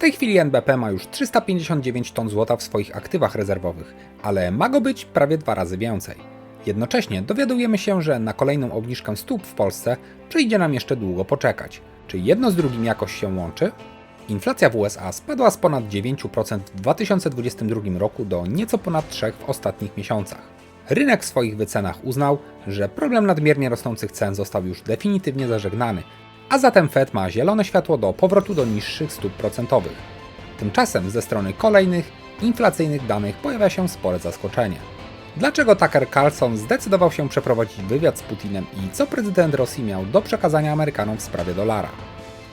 tej chwili NBP ma już 359 ton złota w swoich aktywach rezerwowych, ale ma go być prawie dwa razy więcej. Jednocześnie dowiadujemy się, że na kolejną obniżkę stóp w Polsce przyjdzie nam jeszcze długo poczekać. Czy jedno z drugim jakoś się łączy? Inflacja w USA spadła z ponad 9% w 2022 roku do nieco ponad 3% w ostatnich miesiącach. Rynek w swoich wycenach uznał, że problem nadmiernie rosnących cen został już definitywnie zażegnany, a zatem Fed ma zielone światło do powrotu do niższych stóp procentowych. Tymczasem ze strony kolejnych, inflacyjnych danych pojawia się spore zaskoczenie. Dlaczego Tucker Carlson zdecydował się przeprowadzić wywiad z Putinem i co prezydent Rosji miał do przekazania Amerykanom w sprawie dolara?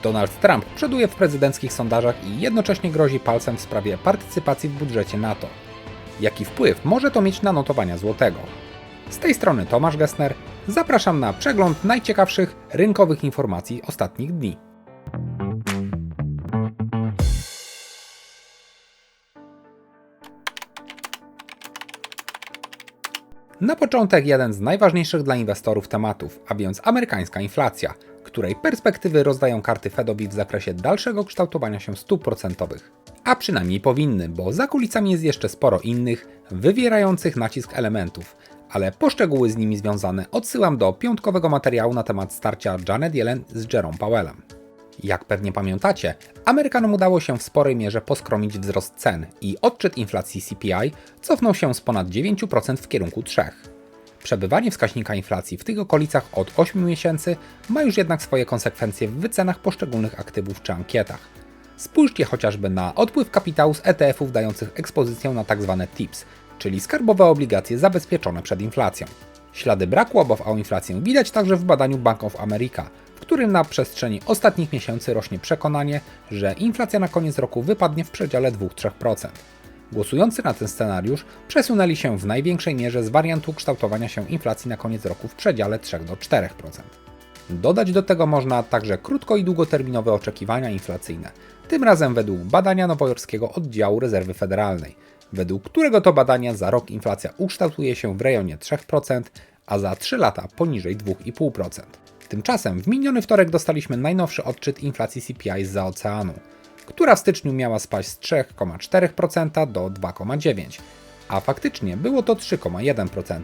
Donald Trump przoduje w prezydenckich sondażach i jednocześnie grozi palcem w sprawie partycypacji w budżecie NATO. Jaki wpływ może to mieć na notowania złotego? Z tej strony Tomasz Gessner. Zapraszam na przegląd najciekawszych rynkowych informacji ostatnich dni. Na początek jeden z najważniejszych dla inwestorów tematów, a więc amerykańska inflacja, której perspektywy rozdają karty Fedowi w zakresie dalszego kształtowania się stóp procentowych. A przynajmniej powinny, bo za kulisami jest jeszcze sporo innych, wywierających nacisk elementów, ale poszczegóły z nimi związane odsyłam do piątkowego materiału na temat starcia Janet Yellen z Jerome Powellem. Jak pewnie pamiętacie, Amerykanom udało się w sporej mierze poskromić wzrost cen i odczyt inflacji CPI cofnął się z ponad 9% w kierunku 3%. Przebywanie wskaźnika inflacji w tych okolicach od 8 miesięcy ma już jednak swoje konsekwencje w wycenach poszczególnych aktywów czy ankietach. Spójrzcie chociażby na odpływ kapitału z ETF-ów dających ekspozycję na tzw. TIPS, czyli skarbowe obligacje zabezpieczone przed inflacją. Ślady braku obaw o inflację widać także w badaniu Bank of America, w którym na przestrzeni ostatnich miesięcy rośnie przekonanie, że inflacja na koniec roku wypadnie w przedziale 2-3%. Głosujący na ten scenariusz przesunęli się w największej mierze z wariantu kształtowania się inflacji na koniec roku w przedziale 3-4%. Dodać do tego można także krótko i długoterminowe oczekiwania inflacyjne, tym razem według badania nowojorskiego oddziału rezerwy federalnej, według którego to badania za rok inflacja ukształtuje się w rejonie 3%, a za 3 lata poniżej 2,5%. Tymczasem w miniony wtorek dostaliśmy najnowszy odczyt inflacji CPI z oceanu, która w styczniu miała spaść z 3,4% do 2,9%, a faktycznie było to 3,1%.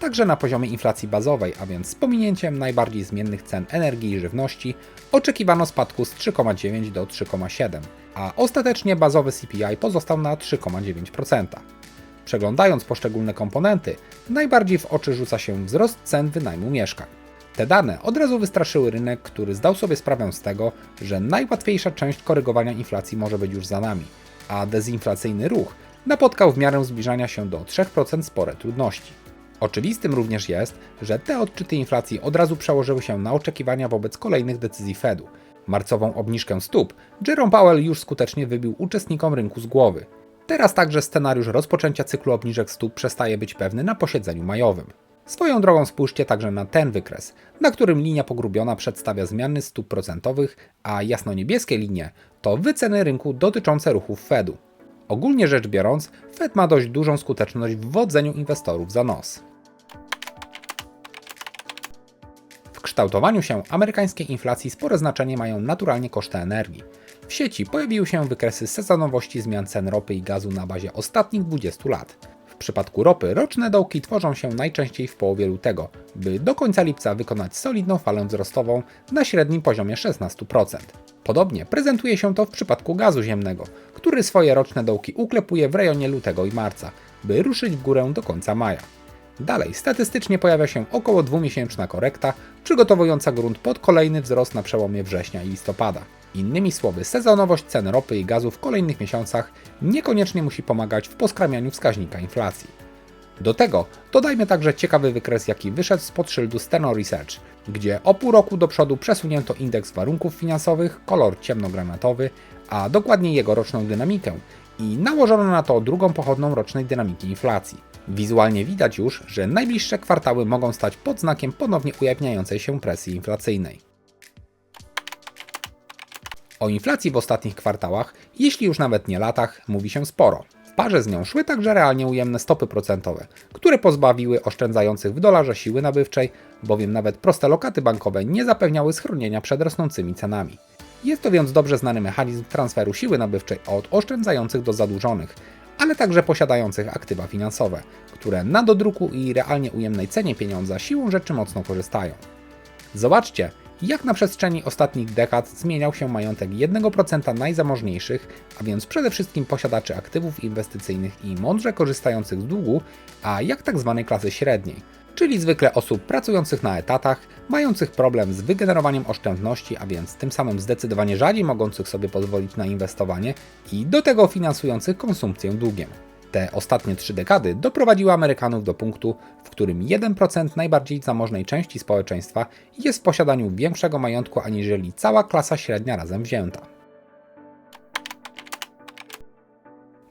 Także na poziomie inflacji bazowej, a więc z pominięciem najbardziej zmiennych cen energii i żywności, oczekiwano spadku z 3,9 do 3,7, a ostatecznie bazowy CPI pozostał na 3,9%. Przeglądając poszczególne komponenty, najbardziej w oczy rzuca się wzrost cen wynajmu mieszkań. Te dane od razu wystraszyły rynek, który zdał sobie sprawę z tego, że najłatwiejsza część korygowania inflacji może być już za nami, a dezinflacyjny ruch napotkał w miarę zbliżania się do 3% spore trudności. Oczywistym również jest, że te odczyty inflacji od razu przełożyły się na oczekiwania wobec kolejnych decyzji Fedu. Marcową obniżkę stóp Jerome Powell już skutecznie wybił uczestnikom rynku z głowy. Teraz także scenariusz rozpoczęcia cyklu obniżek stóp przestaje być pewny na posiedzeniu majowym. Swoją drogą spójrzcie także na ten wykres, na którym linia pogrubiona przedstawia zmiany stóp procentowych, a jasno-niebieskie linie to wyceny rynku dotyczące ruchów Fedu. Ogólnie rzecz biorąc, Fed ma dość dużą skuteczność w wodzeniu inwestorów za nos. Kształtowaniu się amerykańskiej inflacji spore znaczenie mają naturalnie koszty energii. W sieci pojawiły się wykresy sezonowości zmian cen ropy i gazu na bazie ostatnich 20 lat. W przypadku ropy roczne dołki tworzą się najczęściej w połowie lutego, by do końca lipca wykonać solidną falę wzrostową na średnim poziomie 16%. Podobnie prezentuje się to w przypadku gazu ziemnego, który swoje roczne dołki uklepuje w rejonie lutego i marca, by ruszyć w górę do końca maja. Dalej, statystycznie pojawia się około dwumiesięczna korekta, przygotowująca grunt pod kolejny wzrost na przełomie września i listopada. Innymi słowy, sezonowość cen ropy i gazu w kolejnych miesiącach niekoniecznie musi pomagać w poskramianiu wskaźnika inflacji. Do tego dodajmy także ciekawy wykres, jaki wyszedł spod szyldu Steno Research, gdzie o pół roku do przodu przesunięto indeks warunków finansowych, kolor ciemnogranatowy, a dokładnie jego roczną dynamikę i nałożono na to drugą pochodną rocznej dynamiki inflacji. Wizualnie widać już, że najbliższe kwartały mogą stać pod znakiem ponownie ujawniającej się presji inflacyjnej. O inflacji w ostatnich kwartałach, jeśli już nawet nie latach, mówi się sporo. W parze z nią szły także realnie ujemne stopy procentowe, które pozbawiły oszczędzających w dolarze siły nabywczej, bowiem nawet proste lokaty bankowe nie zapewniały schronienia przed rosnącymi cenami. Jest to więc dobrze znany mechanizm transferu siły nabywczej od oszczędzających do zadłużonych, ale także posiadających aktywa finansowe, które na dodruku i realnie ujemnej cenie pieniądza siłą rzeczy mocno korzystają. Zobaczcie, jak na przestrzeni ostatnich dekad zmieniał się majątek 1% najzamożniejszych, a więc przede wszystkim posiadaczy aktywów inwestycyjnych i mądrze korzystających z długu, a jak tak zwanej klasy średniej, czyli zwykle osób pracujących na etatach, mających problem z wygenerowaniem oszczędności, a więc tym samym zdecydowanie rzadziej mogących sobie pozwolić na inwestowanie i do tego finansujących konsumpcję długiem. Te ostatnie trzy dekady doprowadziły Amerykanów do punktu, w którym 1% najbardziej zamożnej części społeczeństwa jest w posiadaniu większego majątku aniżeli cała klasa średnia razem wzięta.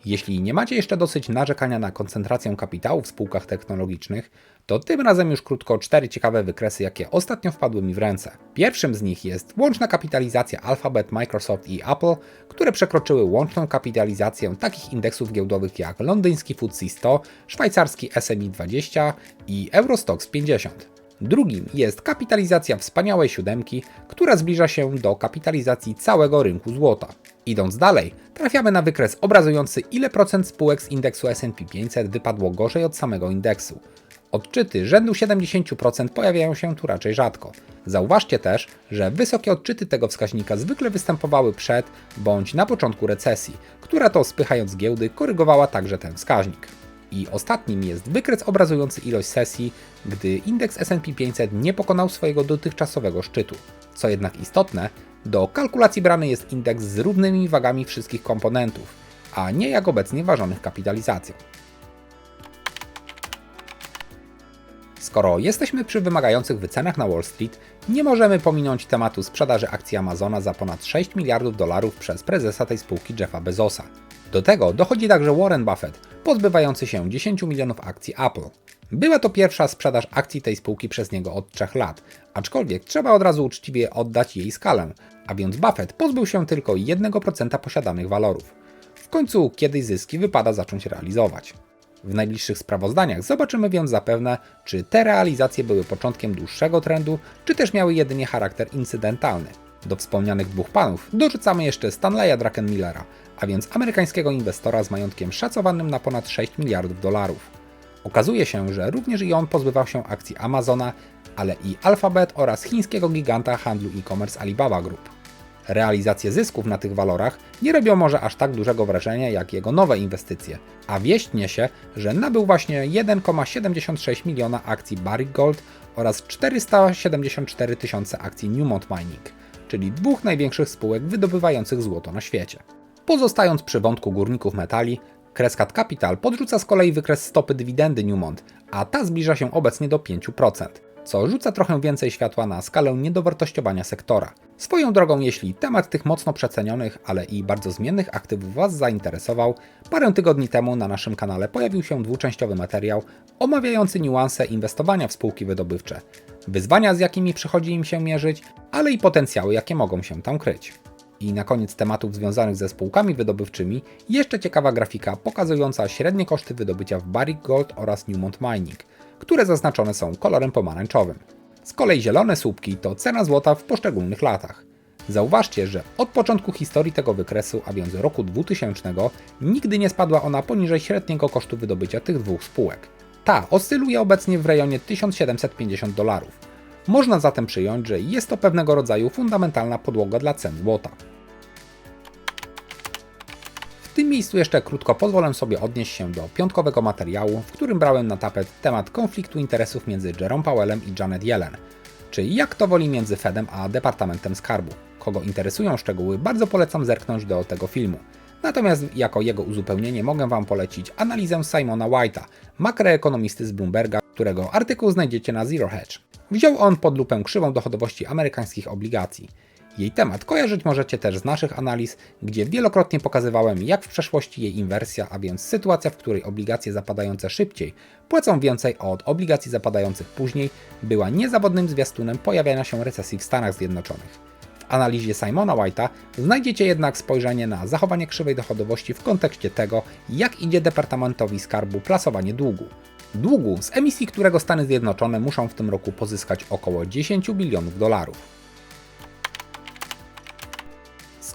Jeśli nie macie jeszcze dosyć narzekania na koncentrację kapitału w spółkach technologicznych, to tym razem już krótko cztery ciekawe wykresy, jakie ostatnio wpadły mi w ręce. Pierwszym z nich jest łączna kapitalizacja Alphabet, Microsoft i Apple, które przekroczyły łączną kapitalizację takich indeksów giełdowych jak londyński FTSE 100, szwajcarski SMI 20 i Eurostoxx 50. Drugim jest kapitalizacja wspaniałej siódemki, która zbliża się do kapitalizacji całego rynku złota. Idąc dalej, trafiamy na wykres obrazujący ile procent spółek z indeksu S&P 500 wypadło gorzej od samego indeksu. Odczyty rzędu 70% pojawiają się tu raczej rzadko. Zauważcie też, że wysokie odczyty tego wskaźnika zwykle występowały przed bądź na początku recesji, która to spychając giełdy korygowała także ten wskaźnik. I ostatnim jest wykres obrazujący ilość sesji, gdy indeks S&P 500 nie pokonał swojego dotychczasowego szczytu. Co jednak istotne, do kalkulacji brany jest indeks z równymi wagami wszystkich komponentów, a nie jak obecnie ważonych kapitalizacją. Skoro jesteśmy przy wymagających wycenach na Wall Street, nie możemy pominąć tematu sprzedaży akcji Amazona za ponad 6 miliardów dolarów przez prezesa tej spółki Jeffa Bezosa. Do tego dochodzi także Warren Buffett, pozbywający się 10 milionów akcji Apple. Była to pierwsza sprzedaż akcji tej spółki przez niego od 3 lat, aczkolwiek trzeba od razu uczciwie oddać jej skalę, a więc Buffett pozbył się tylko 1% posiadanych walorów. W końcu kiedyś zyski wypada zacząć realizować. W najbliższych sprawozdaniach zobaczymy więc zapewne, czy te realizacje były początkiem dłuższego trendu, czy też miały jedynie charakter incydentalny. Do wspomnianych dwóch panów dorzucamy jeszcze Stanleya Druckenmillera, a więc amerykańskiego inwestora z majątkiem szacowanym na ponad 6 miliardów dolarów. Okazuje się, że również i on pozbywał się akcji Amazona, ale i Alphabet oraz chińskiego giganta handlu e-commerce Alibaba Group. Realizacje zysków na tych walorach nie robią może aż tak dużego wrażenia jak jego nowe inwestycje, a wieść niesie, że nabył właśnie 1,76 miliona akcji Barrick Gold oraz 474 tysiące akcji Newmont Mining, czyli dwóch największych spółek wydobywających złoto na świecie. Pozostając przy wątku górników metali, Crescat Capital podrzuca z kolei wykres stopy dywidendy Newmont, a ta zbliża się obecnie do 5%, co rzuca trochę więcej światła na skalę niedowartościowania sektora. Swoją drogą, jeśli temat tych mocno przecenionych, ale i bardzo zmiennych aktywów Was zainteresował, parę tygodni temu na naszym kanale pojawił się dwuczęściowy materiał omawiający niuanse inwestowania w spółki wydobywcze, wyzwania z jakimi przychodzi im się mierzyć, ale i potencjały, jakie mogą się tam kryć. I na koniec tematów związanych ze spółkami wydobywczymi, jeszcze ciekawa grafika pokazująca średnie koszty wydobycia w Barrick Gold oraz Newmont Mining, które zaznaczone są kolorem pomarańczowym. Z kolei zielone słupki to cena złota w poszczególnych latach. Zauważcie, że od początku historii tego wykresu, a więc roku 2000, nigdy nie spadła ona poniżej średniego kosztu wydobycia tych dwóch spółek. Ta oscyluje obecnie w rejonie 1750 dolarów. Można zatem przyjąć, że jest to pewnego rodzaju fundamentalna podłoga dla cen złota. Tym miejscu jeszcze krótko pozwolę sobie odnieść się do piątkowego materiału, w którym brałem na tapet temat konfliktu interesów między Jerome Powellem i Janet Yellen, czy jak to woli między Fedem a Departamentem Skarbu. Kogo interesują szczegóły, bardzo polecam zerknąć do tego filmu. Natomiast jako jego uzupełnienie mogę Wam polecić analizę Simona White'a, makroekonomisty z Bloomberga, którego artykuł znajdziecie na Zero Hedge. Wziął on pod lupę krzywą dochodowości amerykańskich obligacji. Jej temat kojarzyć możecie też z naszych analiz, gdzie wielokrotnie pokazywałem, jak w przeszłości jej inwersja, a więc sytuacja, w której obligacje zapadające szybciej płacą więcej od obligacji zapadających później, była niezawodnym zwiastunem pojawiania się recesji w Stanach Zjednoczonych. W analizie Simona White'a znajdziecie jednak spojrzenie na zachowanie krzywej dochodowości w kontekście tego, jak idzie Departamentowi Skarbu plasowanie długu. Długu, z emisji którego Stany Zjednoczone muszą w tym roku pozyskać około 10 bilionów dolarów.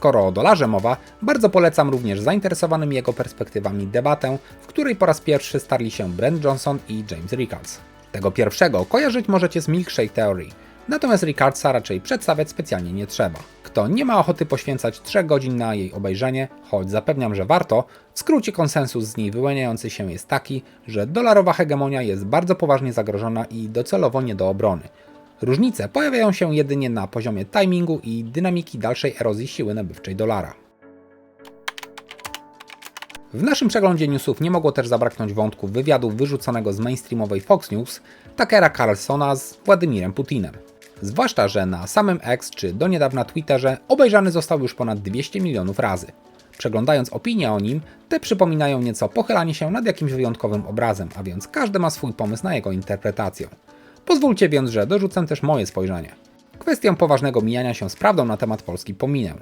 Skoro o dolarze mowa, bardzo polecam również zainteresowanym jego perspektywami debatę, w której po raz pierwszy starli się Brent Johnson i James Rickards. Tego pierwszego kojarzyć możecie z Milkshake Theory, natomiast Rickardsa raczej przedstawiać specjalnie nie trzeba. Kto nie ma ochoty poświęcać 3 godzin na jej obejrzenie, choć zapewniam, że warto, w skrócie konsensus z niej wyłaniający się jest taki, że dolarowa hegemonia jest bardzo poważnie zagrożona i docelowo nie do obrony. Różnice pojawiają się jedynie na poziomie timingu i dynamiki dalszej erozji siły nabywczej dolara. W naszym przeglądzie newsów nie mogło też zabraknąć wątku wywiadu wyrzuconego z mainstreamowej Fox News Takera Carlsona z Władimirem Putinem. Zwłaszcza, że na samym X czy do niedawna Twitterze obejrzany został już ponad 200 milionów razy. Przeglądając opinie o nim, te przypominają nieco pochylanie się nad jakimś wyjątkowym obrazem, a więc każdy ma swój pomysł na jego interpretację. Pozwólcie więc, że dorzucę też moje spojrzenie. Kwestię poważnego mijania się z prawdą na temat Polski pominę,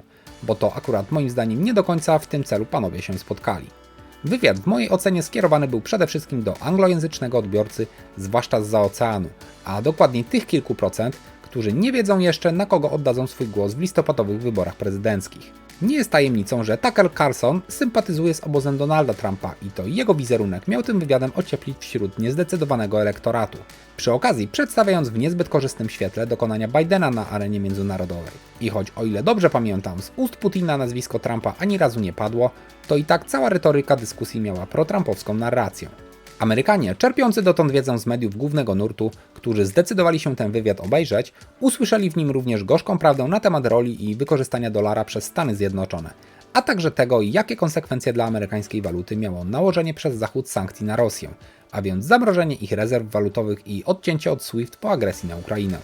bo to akurat moim zdaniem nie do końca w tym celu panowie się spotkali. Wywiad w mojej ocenie skierowany był przede wszystkim do anglojęzycznego odbiorcy, zwłaszcza z za oceanu, a dokładniej tych kilku procent, którzy nie wiedzą jeszcze na kogo oddadzą swój głos w listopadowych wyborach prezydenckich. Nie jest tajemnicą, że Tucker Carlson sympatyzuje z obozem Donalda Trumpa i to jego wizerunek miał tym wywiadem ocieplić wśród niezdecydowanego elektoratu. Przy okazji przedstawiając w niezbyt korzystnym świetle dokonania Bidena na arenie międzynarodowej. I choć o ile dobrze pamiętam, z ust Putina nazwisko Trumpa ani razu nie padło, to i tak cała retoryka dyskusji miała pro-trumpowską narrację. Amerykanie, czerpiący dotąd wiedzę z mediów głównego nurtu, którzy zdecydowali się ten wywiad obejrzeć, usłyszeli w nim również gorzką prawdę na temat roli i wykorzystania dolara przez Stany Zjednoczone, a także tego, jakie konsekwencje dla amerykańskiej waluty miało nałożenie przez Zachód sankcji na Rosję, a więc zamrożenie ich rezerw walutowych i odcięcie od SWIFT po agresji na Ukrainę.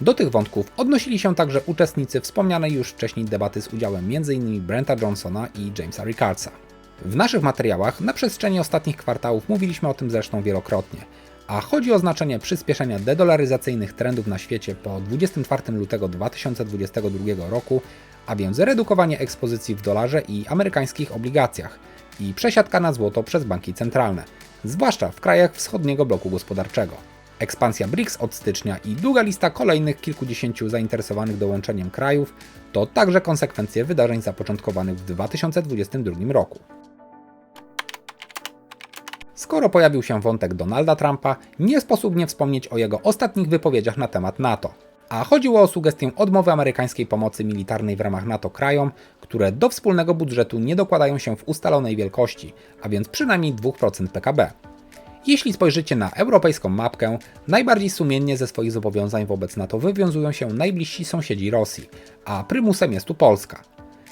Do tych wątków odnosili się także uczestnicy wspomnianej już wcześniej debaty z udziałem m.in. Brenta Johnsona i Jamesa Rickardsa. W naszych materiałach na przestrzeni ostatnich kwartałów mówiliśmy o tym zresztą wielokrotnie, a chodzi o znaczenie przyspieszenia dedolaryzacyjnych trendów na świecie po 24 lutego 2022 roku, a więc redukowanie ekspozycji w dolarze i amerykańskich obligacjach i przesiadka na złoto przez banki centralne, zwłaszcza w krajach wschodniego bloku gospodarczego. Ekspansja BRICS od stycznia i długa lista kolejnych kilkudziesięciu zainteresowanych dołączeniem krajów to także konsekwencje wydarzeń zapoczątkowanych w 2022 roku. Skoro pojawił się wątek Donalda Trumpa, nie sposób nie wspomnieć o jego ostatnich wypowiedziach na temat NATO. A chodziło o sugestię odmowy amerykańskiej pomocy militarnej w ramach NATO krajom, które do wspólnego budżetu nie dokładają się w ustalonej wielkości, a więc przynajmniej 2% PKB. Jeśli spojrzycie na europejską mapkę, najbardziej sumiennie ze swoich zobowiązań wobec NATO wywiązują się najbliżsi sąsiedzi Rosji, a prymusem jest tu Polska.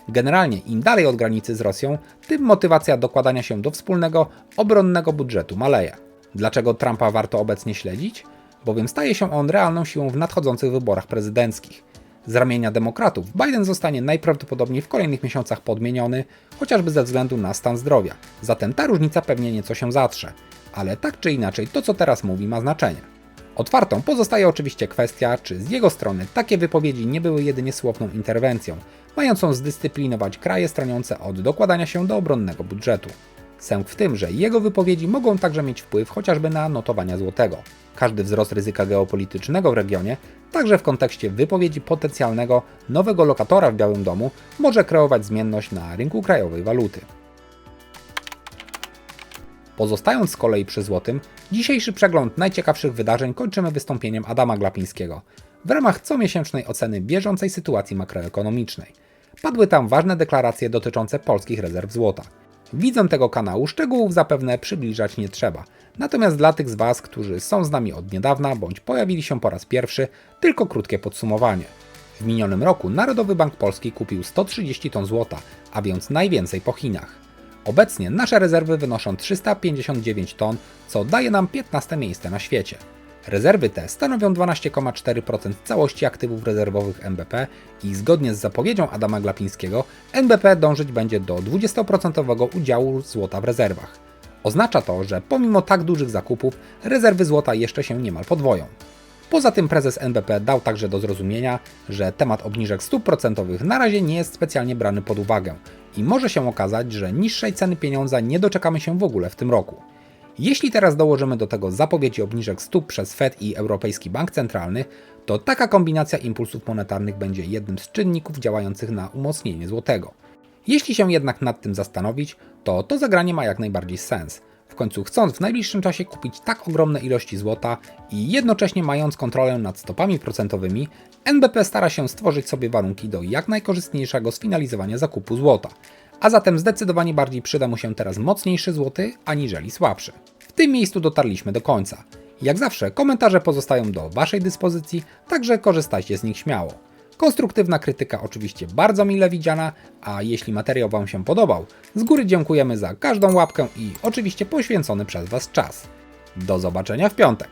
Generalnie im dalej od granicy z Rosją, tym motywacja dokładania się do wspólnego, obronnego budżetu maleje. Dlaczego Trumpa warto obecnie śledzić? Bowiem staje się on realną siłą w nadchodzących wyborach prezydenckich. Z ramienia demokratów Biden zostanie najprawdopodobniej w kolejnych miesiącach podmieniony, chociażby ze względu na stan zdrowia. Zatem ta różnica pewnie nieco się zatrze. Ale tak czy inaczej, to co teraz mówi ma znaczenie. Otwartą pozostaje oczywiście kwestia, czy z jego strony takie wypowiedzi nie były jedynie słowną interwencją, mającą zdyscyplinować kraje stroniące od dokładania się do obronnego budżetu. Sęk w tym, że jego wypowiedzi mogą także mieć wpływ chociażby na notowania złotego. Każdy wzrost ryzyka geopolitycznego w regionie, także w kontekście wypowiedzi potencjalnego nowego lokatora w Białym Domu, może kreować zmienność na rynku krajowej waluty. Pozostając z kolei przy złotym, dzisiejszy przegląd najciekawszych wydarzeń kończymy wystąpieniem Adama Glapińskiego w ramach comiesięcznej oceny bieżącej sytuacji makroekonomicznej. Padły tam ważne deklaracje dotyczące polskich rezerw złota. Widzą tego kanału szczegółów zapewne przybliżać nie trzeba. Natomiast dla tych z Was, którzy są z nami od niedawna bądź pojawili się po raz pierwszy, tylko krótkie podsumowanie. W minionym roku Narodowy Bank Polski kupił 130 ton złota, a więc najwięcej po Chinach. Obecnie nasze rezerwy wynoszą 359 ton, co daje nam 15 miejsce na świecie. Rezerwy te stanowią 12,4% całości aktywów rezerwowych NBP i zgodnie z zapowiedzią Adama Glapińskiego NBP dążyć będzie do 20% udziału złota w rezerwach. Oznacza to, że pomimo tak dużych zakupów rezerwy złota jeszcze się niemal podwoją. Poza tym prezes NBP dał także do zrozumienia, że temat obniżek stóp procentowych na razie nie jest specjalnie brany pod uwagę i może się okazać, że niższej ceny pieniądza nie doczekamy się w ogóle w tym roku. Jeśli teraz dołożymy do tego zapowiedzi obniżek stóp przez Fed i Europejski Bank Centralny, to taka kombinacja impulsów monetarnych będzie jednym z czynników działających na umocnienie złotego. Jeśli się jednak nad tym zastanowić, to to zagranie ma jak najbardziej sens. Końcu chcąc w najbliższym czasie kupić tak ogromne ilości złota i jednocześnie mając kontrolę nad stopami procentowymi, NBP stara się stworzyć sobie warunki do jak najkorzystniejszego sfinalizowania zakupu złota. A zatem zdecydowanie bardziej przyda mu się teraz mocniejszy złoty, aniżeli słabszy. W tym miejscu dotarliśmy do końca. Jak zawsze komentarze pozostają do Waszej dyspozycji, także korzystajcie z nich śmiało. Konstruktywna krytyka oczywiście bardzo mile widziana, a jeśli materiał Wam się podobał, z góry dziękujemy za każdą łapkę i oczywiście poświęcony przez Was czas. Do zobaczenia w piątek.